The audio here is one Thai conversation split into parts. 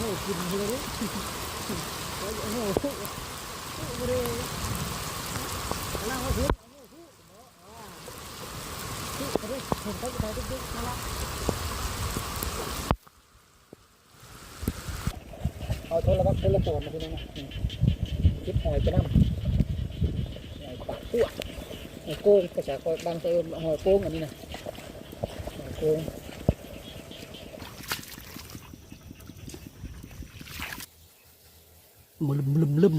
โหกินเลยโอ้โหบริล่าโอ้โหที่บริเห็นาจะได้ดึกๆนั่นละเอาโทรศัพท์โทรศัพท์มาที่นั่นะคิดหอยไปนั่งหอยปากพวกหอยโก้งภาษาบางเติมหอยโก้งอันนี้นะหอยโก้ง ลืมลืมลืม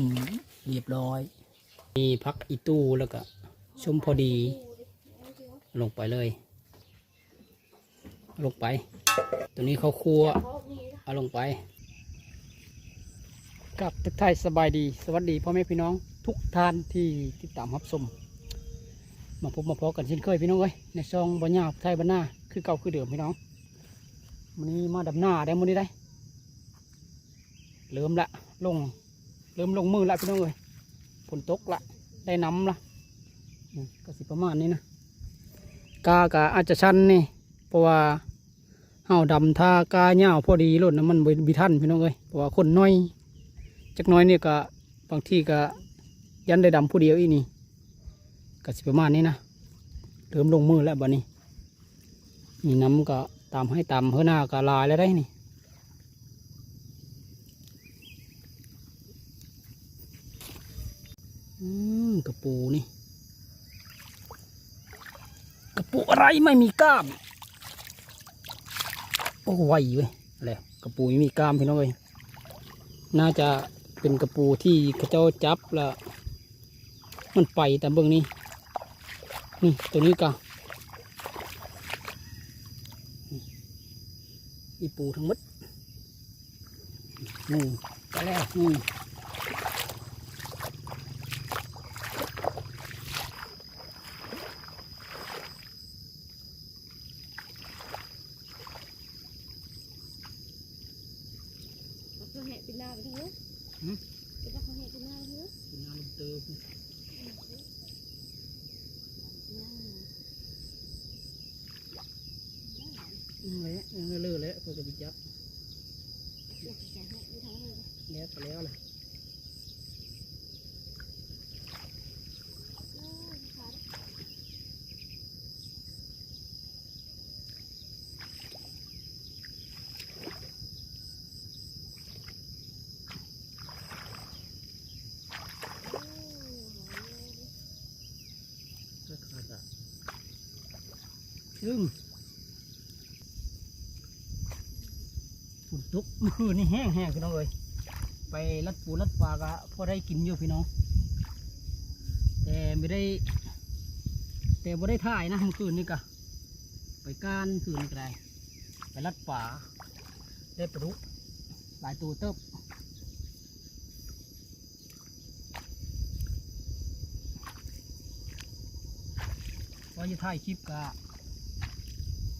เรียบร้อย มีพักอีตู้แล้วก็ชมพอดี ลงไปเลย ลงไป ตัวนี้เขาครัวเอาลงไปกับทักทายสบายดี สวัสดีพ่อแม่พี่น้องทุกท่านที่ติดตามรับชมมาพบมาพอกันเช่นเคยพี่น้องเอ้ยในซองบัญญาไทยบ้านหน้าคือเก่าคือเดิมพี่น้องวันนี้มาดับหน้าได้มื้อนี้ได้เริ่มละลง เริ่มลงมือละพี่น้องเอ้ยฝนตกละได้น้ำละก็สิประมาณนี้นะกากะอาจจะชันนี่เพราะว่าเห่าดำท่ากาเหย้าพอดีรถน้ำมันบบิทันพี่น้องเอ้ยเพราะว่าคนน้อยจักน้อยนี่ก็บางที่ก็ยันได้ดำผู้เดียวอีนี่ก็สิประมาณนี้นะเริ่มลงมือแล้วบัดนี้นี่น้ำก็ตามให้ตามเพื่อหน้าก็ลายแล้วได้นี่ อืม กระปูนี่ กระปูอะไรไม่มีกล้ามโอ้ไวเว้ยอะไรกระปูไม่มีกล้ามพี่น้องเอ้ยน่าจะเป็นกระปูที่เขาเจ้าจับล้วมันไปแต่เบื้องนี้ นี่ตัวนี้ก็อีปูทั้งหมดนี่ไปแล้วนี่ เขาแหะเป็นหน้าไปทั้งนู้น หืม เป็นว่าเขาแหะเป็นหน้าไปทั้งนู้น เป็นน้ำเติม อืมเลยยังเลื่อเลยเพื่อจะไปจับ เดี๋ยวจะแหะไปทั้งนู้น แล้วก็แล้วเลยก็ขาดอะ ซึ่งฝนตกมือนี่แห้งแห้งพี่น้องเลยไปลัดปูลัดปลากะพอได้กินอยู่พี่น้อง แต่ไม่ได้ แต่บ่ได้ถ่ายนะเมื่อคืนนี่กะไปก้านคืนก็ได้ไปลัดป่าได้ปลาดุกหลายตัวเติบว่าจะถ่ายคลิปกะ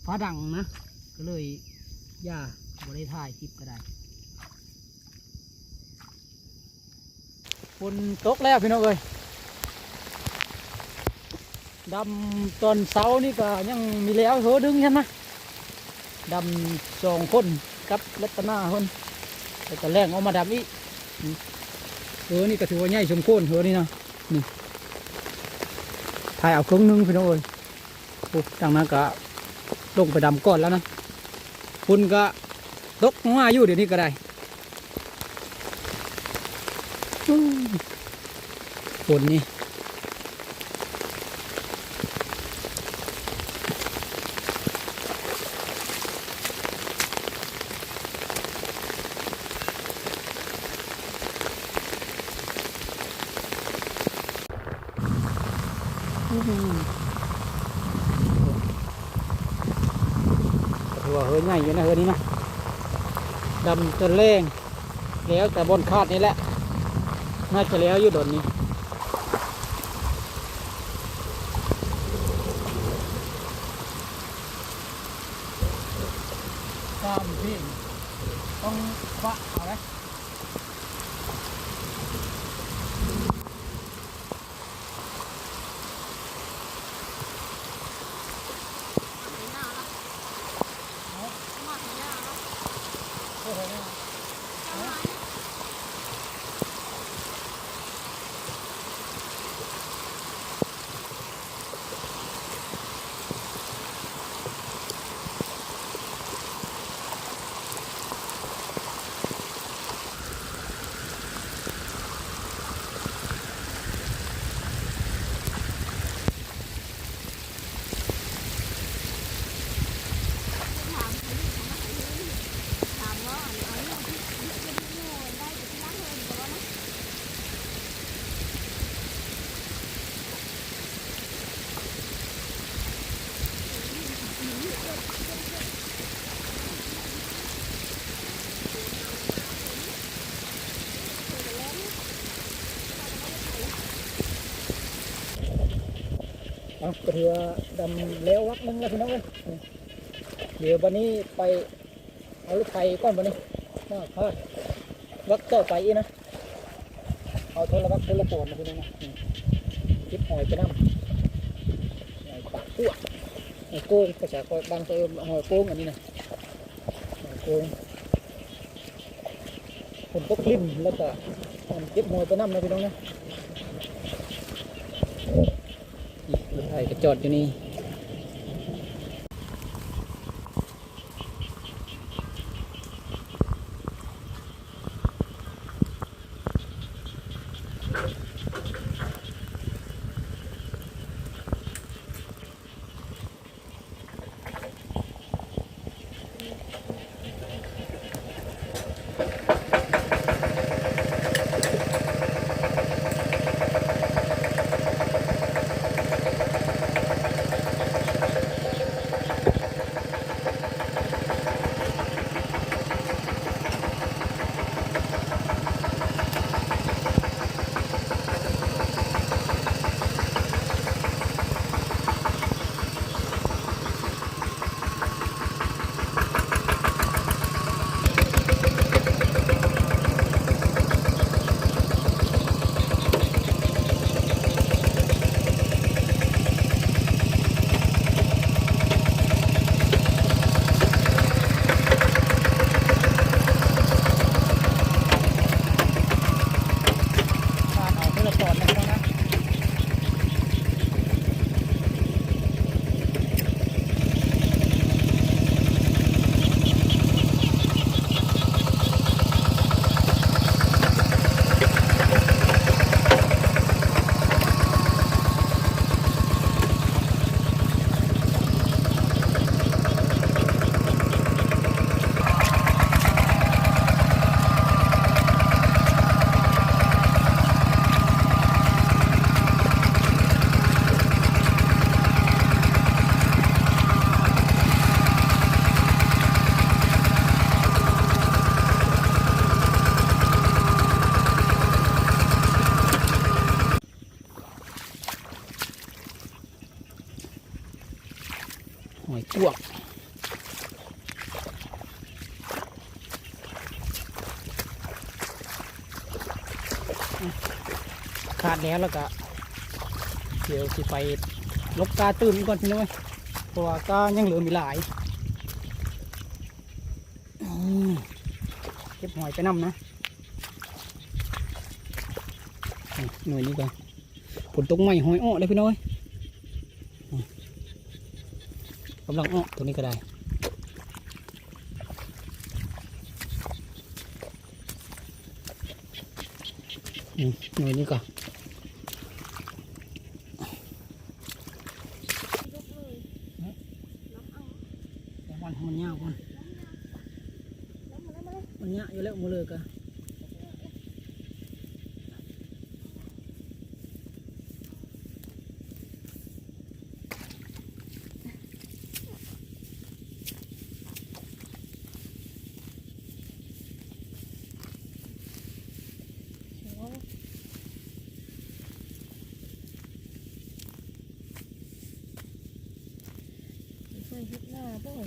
ฟ้าดังนะ ก็เลยย่าบ่ได้ถ่ายคลิปก็ได้ฝนตกแล้วพี่น้องเอ้ยดำตอนเสานี่ก็ยังมีแล้วโหดึงใช่ไหมดำสองคนกับรัตนาคนแต่ตอนแรกเอามาดำอีกเออนี่ก็ถือว่าใหญ่สมควรเออนี่นะนี่ถ่ายเอาครึ่งหนึงพี่น้องเอ้ยดังนั้นก็ ลงไปดำก่อนแล้วนะคุณก็ตกมาอยู่เดี๋ยวนี้ก็ได้อืมฝนนี่ ถือว่าเฮ้ยง่ายอยู่นะเฮ้ยนี่นะ ดำจนแรงแล้วแต่บนคาดนี่แหละ น่าจะแล้วอยู่ดนนี้ตามพี่ต้องฟะเอาไหม เป็นหน้าละมาเป็นหน้าละ โอ้โห ก็ถือดำแล้ววักหนึงแล้วพี่น้องเอ้ยเดี๋ยววันนี้ไปเอาลูกไข่ก้อนวันนี้มาพาดวักต่อไปอีกนะ เอาโทรวักโทรโปนนะพี่น้องนะนี่จิบหอยไปน้ำหอยปากกั้วหอยโกงภาษาก็บางตัวหอยโกงอันนี้นะหอยโกงผมก็คลิ่มแล้วก็เก็บหอยไปน้ำนะพี่น้องนะ นี่รถไถก็ จอดอยู่นี่ แล้วก็เดี๋ยวสิไปลบกาตื่นก่อนพี่น้องเอ้ยเพราะว่ากายังเหลือมีหลายเก็บหอยไปนำนะนี่หน่วยนี้ก่อนผลตกใหม่หอยอ้อเลยพี่น้อยกำลังอ้อตัวนี้ก็ได้หน่วยนี้ก่อน ยกเลยรับเอา แต่วันมันยาวก่อน รับมาแล้วมาเลย มันยะอยู่แล้วมือเลยกะเคยเฮ็ดหน้าด้วย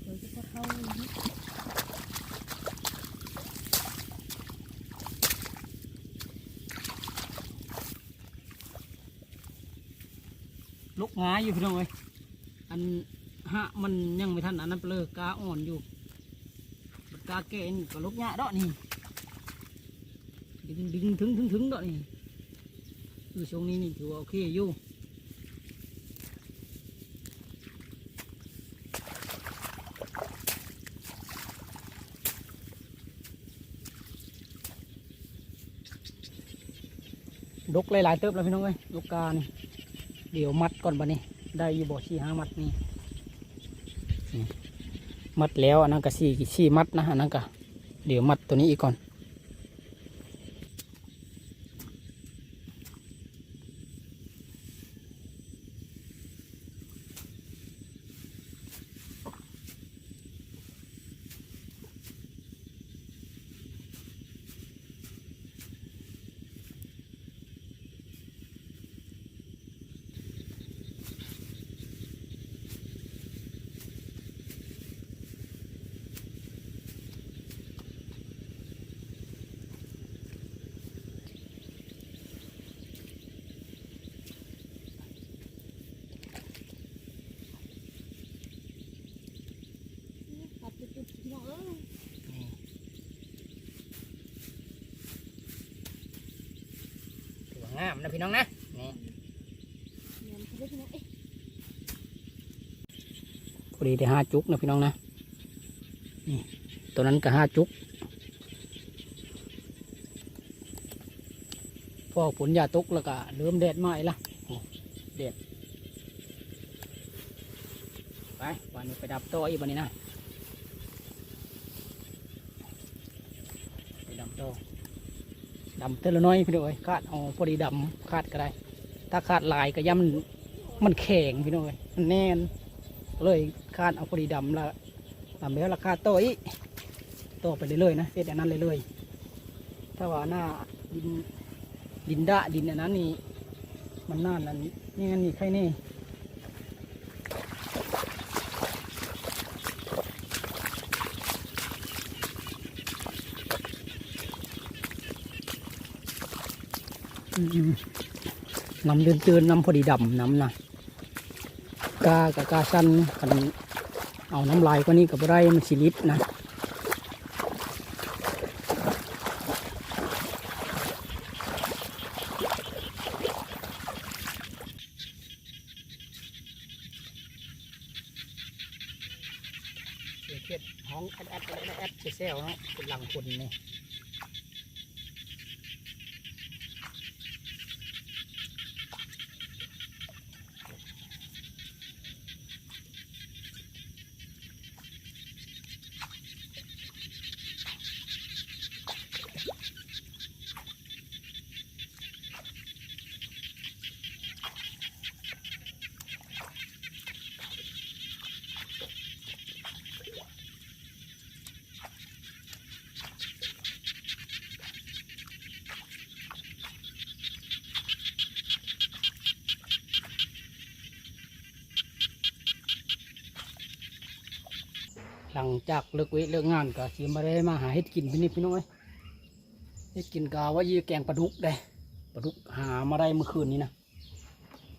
เคยจะพอเข้าเลยนะ ลุกงายอยู่พี่น้องเอ้ยอันฮะมันยังไม่ทันอันนั้นเปลือกกาอ่อนอยู่กาแก่นี่ก็ลุกยะดอกนี่ดึงดึงถึงถึงถึงดอกนี่คือช่วงนี้นี่ถือว่าโอเคอยู่ดกหลายๆเติบแล้วพี่น้องเอ้ยลูกกานี่ เดี๋ยวมัดก่อนบัดนี้ ได้อยู่บ่อชี้หามัดนี่นี่มัดแล้วอันนั้นก็สี่สี่มัดนะอันนั้นก็เดี๋ยวมัดตัวนี้อีกก่อนำนะพี่น้องนะนี่ขาได้พี่น้องเดีได้ห้าจุกนะพี่น้องนะนี่ตัวนั้นก็ห้าจุกพอฝนยาตกแล้วก็เริ่มแดดมาอีกละแดดไปวันนี้ไปดับต่ออีกวันนี้นะไปดับต่อ ดำเท่ละน้อยพี่น้อยคาดเอาพอดีดำคาดก็ได้ ถ้าคาดลายก็ย่ำมันแข็งพี่น้อยมันแน่นเลยคาดเอาพอดีดำละดำแล้วราคาโตอีกโตไปเรื่อยๆนะเฟซอันนั้นเรื่อยๆถ้าว่าหน้าดินดินดะดินอันนั้นนี่มันน่านนั้นนี่งั้นนี่ใครนี่ น้ำเดินเตือนนำพอดีดำน้ำนะกากับกาสั้นกันเอาน้ำลายก็นี่กับไรมันสิลิปนะเขียดห้องแอดแอดแอดแอดเซลเนาะเป็นหลังคนเนี่ห ลังจากเลิกเวทเลิกงานก็สิมาได้มาหาเห็ดกินพี่นี่พี่น้อยเห็ดกินกาว่ายีแกงปลาดุกได้ปลาดุกหามาได้เมื่อคืนนี้นะ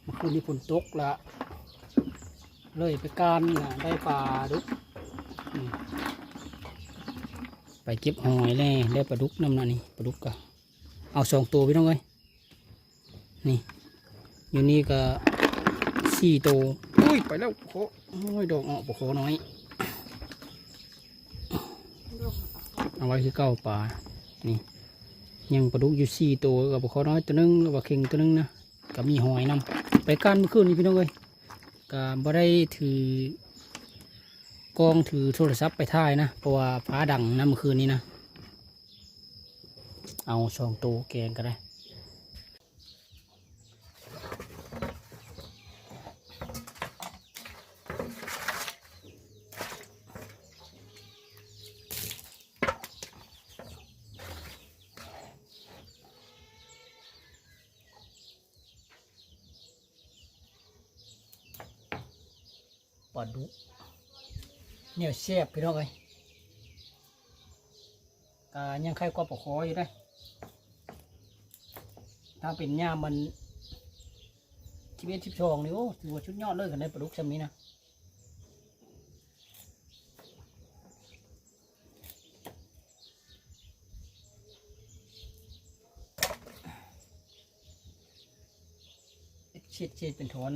เมื่อคืนนี้ฝนตกละเลยไปการนะได้ปลาดุกไปเก็บหอยเลยได้ปลาดุกน้ำหน่ะนี่ปลาดุกก็เอาสองตัวพี่น้องเอ้ยนี่อยู่นี่ก็สี่ตัวอุ้ยไปแล้วโคโอ้ยดอกออกโคน้อย เอาไว้คือเก้าปลานี่ยังปลาดุกอยู่สี่ตัวกับปลาคอน้อยตัวหนึงแล้วก็เข่งตัวหนึงนะก็มีหอยนำไปกันเมื่อคืนนี้พี่น้องเลยก็บ่ได้ถือกล้องถือโทรศัพท์ไปถ่ายนะเพราะว่าฟ้าดังนะเมื่อคืนนี้นะ เอาสองตัวแกงก็ได้ ปลาดุเนี่ยเสียบพี่น้องเอ้ยกายังใครก็ปลาคออยู่ได้ ถ้าเป็นย่ามันชีวิตชิบชองนี่โอ้ถือว่าชุดยอดเลยกันในปลาดุกชำนี้นะเช็ดเช็ดเป็นทน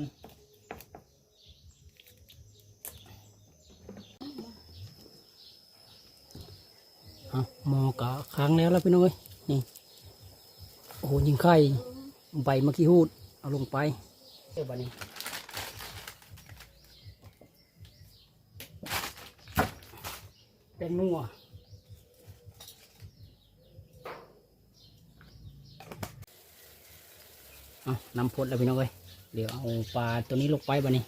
อะหมอกะค้างแล้วแล้วพี่น้อยนี่โอ้โหยิงไข่ใบมะขี้หูด เอาลงไปเอ้บานี้เป็นนัวเอานำพดแล้วพี่น้องเอ้ยเดี๋ยวเอาปลาตัวนี้ลงไปบานี้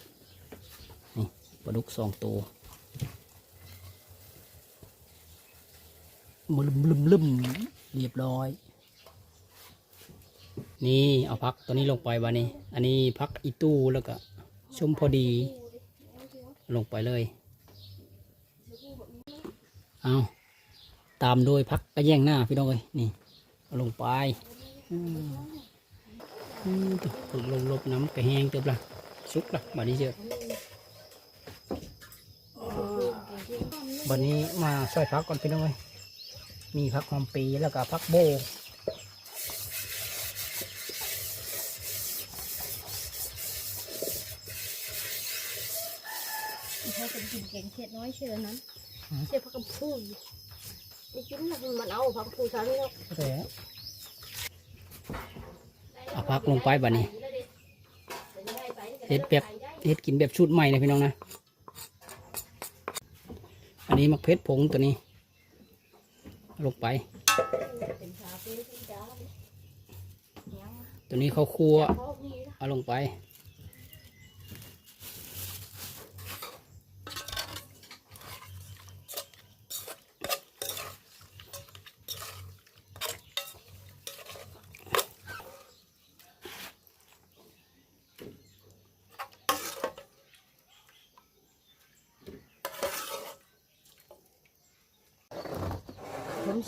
นี่ปลาดุกสองตัว มลืมลืมลืมเรียบร้อย นี่เอาพักตัวนี้ลงไปบานี้ อันนี้พักอีตู้แล้วก็ชมพอดี ลงไปเลย เอาตามโดยพักกระแย่งหน้าพี่น้องเลยนี่เอาลงไปอืมลงลบน้ำกระแห้งเติบละสุกละบานี้เจอบันนี้มาซอยพักก่อนพี่น้องเลย มีพักหอมปีแล้วก็พักโบเขาจกินแกงเขีดน้อยเชื่อนั้นเชื่อพักกัพูดจะกินแล้วมันเอาพักพูดฉันแล้วเอาพักลงไปบ้านี้เห็ดแบบเห็ดกินแบบชุดใหม่นะพี่น้องนะ อันนี้มักเพชรผงตัวนี้ ลงไปเป็นชาเฟ่ที่จ้ายังตัวนี้ข้าวคั่วพ่อมีนะเอาลงไป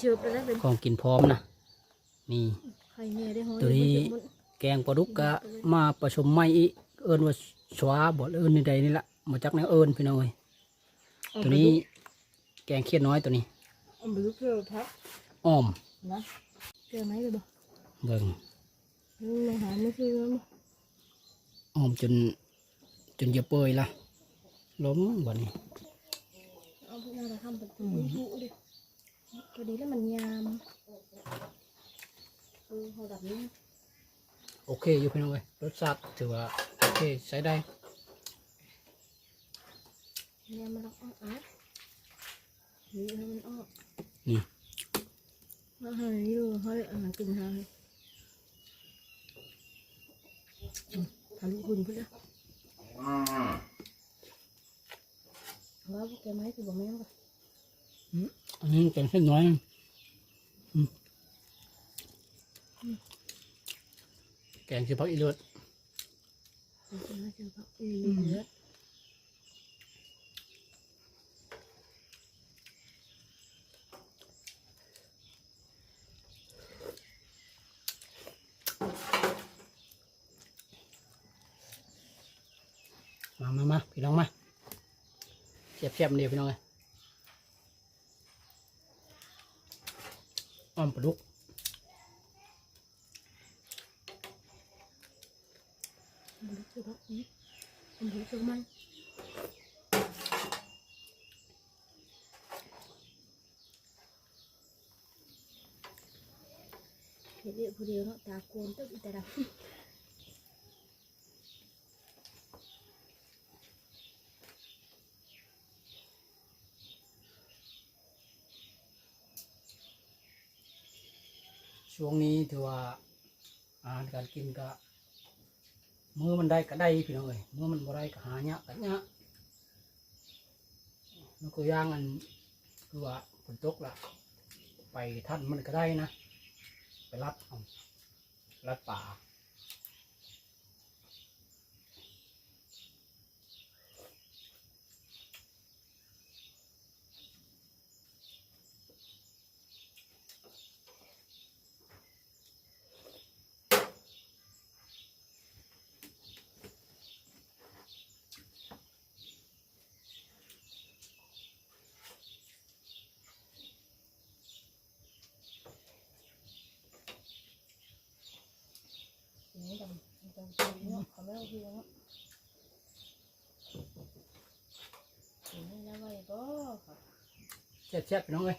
เชื่อไปแล้วเป็นของกินพร้อมนะนี่ใครเนี่ยได้ห้อยตัวนี้ แกงปลาดุกกะมาผสมใหม่อีกเอิญว่าชวาบ่เอิญในใดนี่ละมาจากแนวเอิญพี่น้องเอ้ยตัวนี้แกงเขียดน้อยตัวนี้อันนี้คือพักอ้อมนะเจอไหมเลยบ่เบิ่งลงหาไม่คือแล้วอ้อมจนจนเหยอะเปยละล้มบ่นี้เอาพวกนั้นมาทำเป็นตุ้ดุ ดิพอดีแล้วมันยามเออเขาดับนี้โอเคอยู่พี่น้องเอ้ยรสชาติถือว่าโอเคใช้ได้ยามมันออกอาร์ตนี่มันออกนี่แล้วให้อยู่ให้อาหารกินให้ทำคุณพุ่นละว่าพวกแกไม้คือบ่แม่นป่ะ อันนี้แกงเขียดน้อยแกงคือพักอีเลือดแกไม้คือพักอีเลอดมามามาพี่น้องมาเสียบเสียบเดียวพี่น้องเอ้ย อ้อมปลุกเดี๋ยวเดี๋ยวเนาะตาโกนตึ๊บอีแต่ละ ช่วงนี้ถือว่าอาหารการกินก็มือมันได้ก็ได้พี่น้องเอ้ยมือมันบ่ได้ก็หาเนี้ยก็เนี้ยมันก็ย่างอันคือว่าฝนตกละไปท่านมันก็ได้นะ ไปรับเอารับป่า นี่ดำดำตัวเนาะเขาไม่เอาเพียงเนาะเห็นแล้วไว้ก็ค่ะ แซ่บๆพี่น้องเอ้ย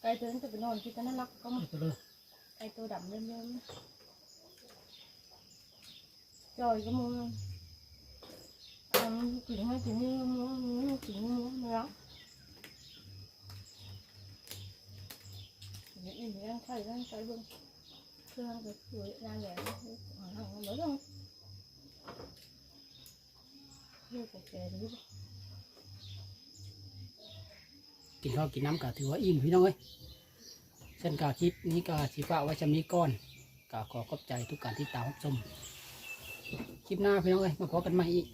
ไก่ตัวนั้นจะไปนอนที่ตะนั่นรักก็มาเอาไปเลยไก่ตัวดำเริ่มๆ จอยก็มึงทำกินให้กินนี่มึงมึงกินมึงไม่รักนี่นี่ร่างไข่ร่างไข่เบิ่งเครื่องก็สวยงานใหญ่หาทางมันบ่ต้องเลือกแก่ดีกินข้าวกินน้ำก็ถือว่าอิ่มพี่น้องเอ้ยเส้นกาคลิปนี้ก็สีฟ้ากไว้จำนี้ก้อนก็ขอขอบใจทุกการที่ตามรับชม คลิปหน้าพี่น้องเลยมาพบกันใหม่อีก